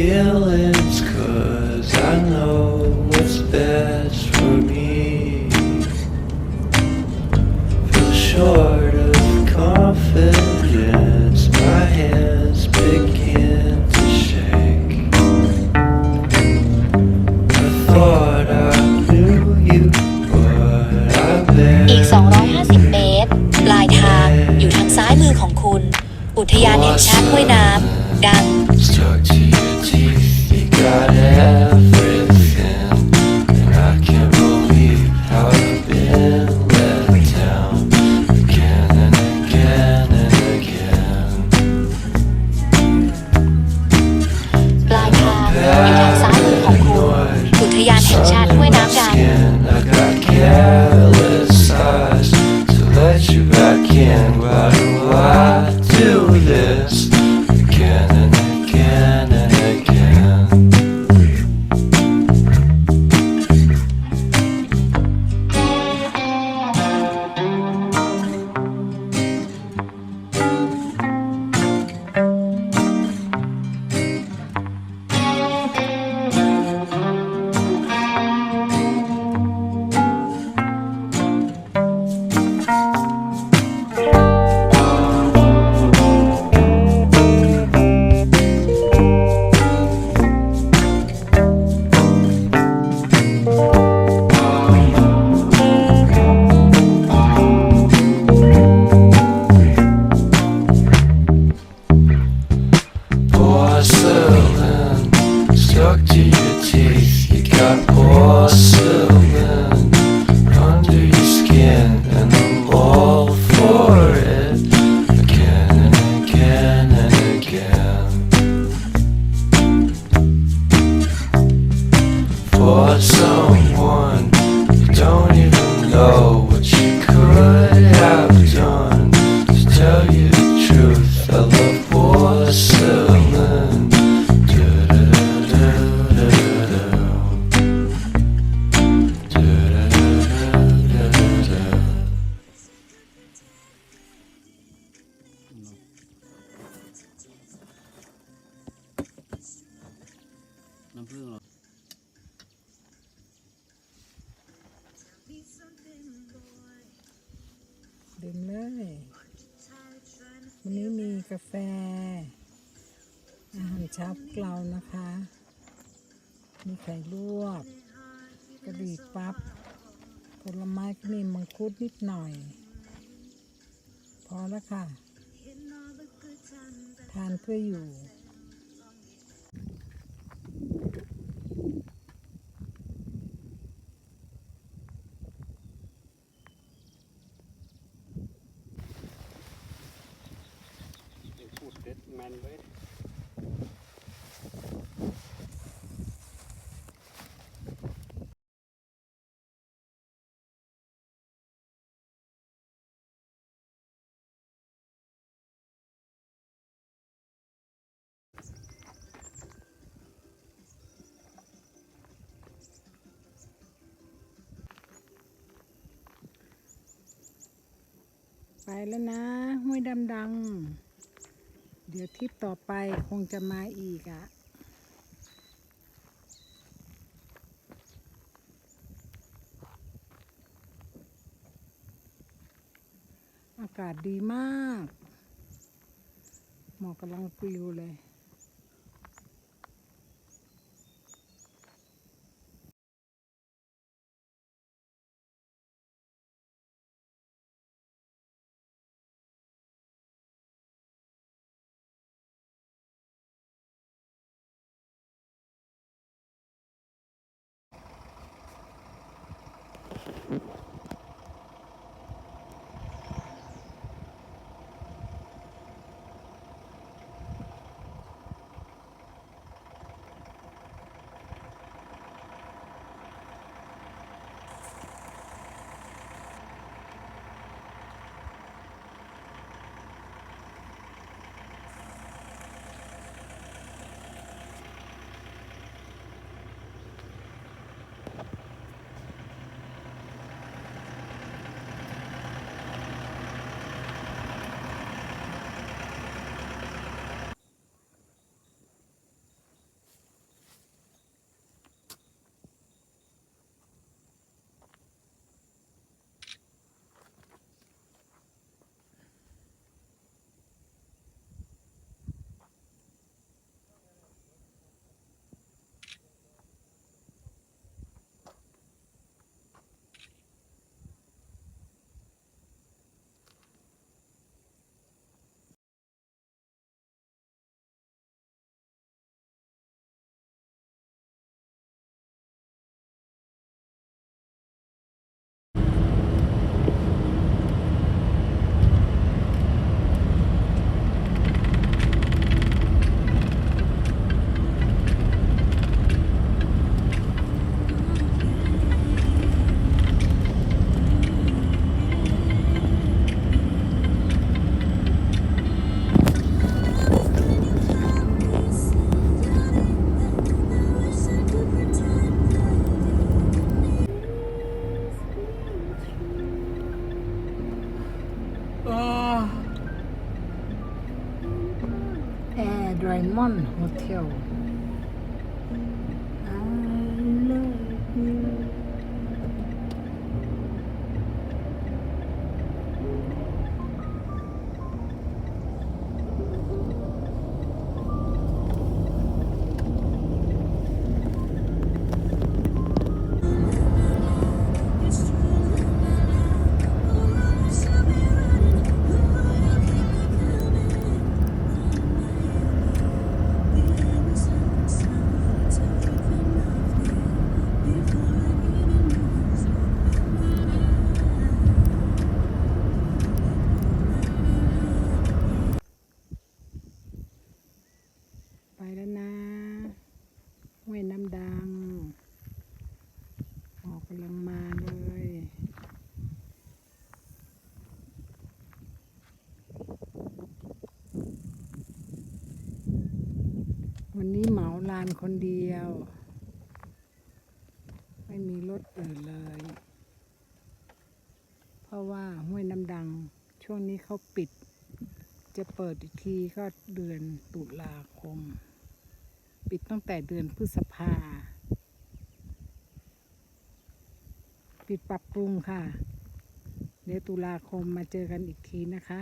feelings, cause I know what's best for me. Feel short of confidence, my hands begin to shake. I thought I knew you, but I อีก barely 250 เมตร ปลายทางอยู่ทางซ้ายมือของคุณ อุทยานแห่งชาติห้วยน้ำ ดัง Türk alabosunu No. อาหารเช้าพวกเรานะคะ มีไข่ลวกกระดี่ปั๊บผลไม้ก็มีมังคุดนิดหน่อย พอแล้วค่ะ ทานเพื่ออยู่ พูดเด็ดแมนเลย ไป แล้วนะ ห้วยดำดัง เดี๋ยวทริปต่อไปคงจะมาอีกอะ่ะอากาศดีมาก หมอกกำลังปลิวเลย Doraemon Hotel ไปแล้วนะห้วยน้ำดังออกกำลังมาเลยวันนี้เหมาลานคนเดียว ไม่มีรถอื่นเลย เพราะว่าห้วยน้ำดัง ช่วงนี้เขาปิด จะเปิดอีกทีก็เดือนตุลาคม ปิดตั้งแต่เดือนพฤษภา ปิดปรับปรุงค่ะ เดี๋ยวตุลาคมมาเจอกันอีกทีนะคะ